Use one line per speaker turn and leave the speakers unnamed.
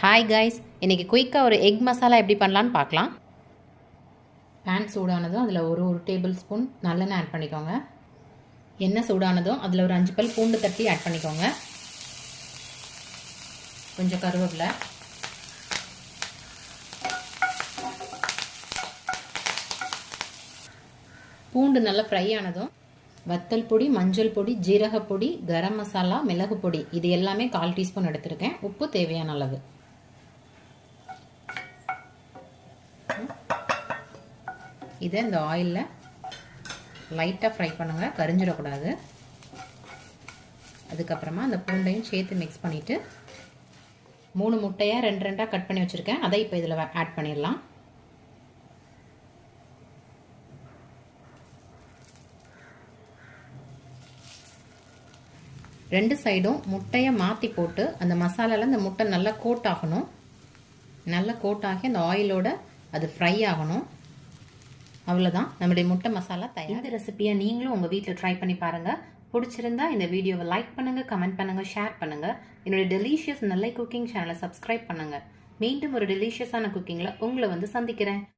Hi guys இன்றைக்கி குயிக்காக ஒரு எக் மசாலா எப்படி பண்ணலான்னு பார்க்கலாம். பேன் சூடானதும் அதில் ஒரு ஒரு டேபிள் ஸ்பூன் நல்லெண்ணெய் ஆட் பண்ணிக்கோங்க. எண்ணெய் சூடானதும் அதில் ஒரு அஞ்சு பல் பூண்டு தட்டி ஆட் பண்ணிக்கோங்க. கொஞ்சம் கருவேப்பிலை. பூண்டு நல்லா ஃப்ரை ஆனதும் வத்தல் பொடி மஞ்சள் பொடி ஜீரகப்பொடி கரம் மசாலா மிளகு பொடி இது எல்லாமே கால் டீஸ்பூன் எடுத்திருக்கேன். உப்பு தேவையான அளவு. இதை இந்த ஆயிலில் லைட்டாக ஃப்ரை பண்ணுங்கள் கரிஞ்சிடக்கூடாது. அதுக்கப்புறமா அந்த பூண்டையும் சேர்த்து மிக்ஸ் பண்ணிவிட்டு மூணு முட்டையை ரெண்டு ரெண்டாக கட் பண்ணி வச்சுருக்கேன். அதை இப்போ இதில் ஆட் பண்ணிடலாம். ரெண்டு சைடும் முட்டையை மாற்றி போட்டு அந்த மசாலாவில் அந்த முட்டை நல்லா கோட் ஆகணும். நல்லா கோட் ஆகி அந்த ஆயிலோட அது ஃப்ரை ஆகணும். அவ்வளோதான் நம்முடைய முட்டை மசாலா தயார். இந்த ரெசிபியை நீங்களும் உங்கள் வீட்டில் ட்ரை பண்ணி பாருங்கள் பிடிச்சிருந்தா இந்த வீடியோவை லைக் பண்ணுங்கள் கமெண்ட் பண்ணுங்கள் ஷேர் பண்ணுங்கள் என்னுடைய டெலிஷியஸ் நல்ல குக்கிங் சேனலை சப்ஸ்கிரைப் பண்ணுங்கள் மீண்டும் ஒரு டெலிஷியஸான குக்கிங்கில் உங்களை வந்து சந்திக்கிறேன்.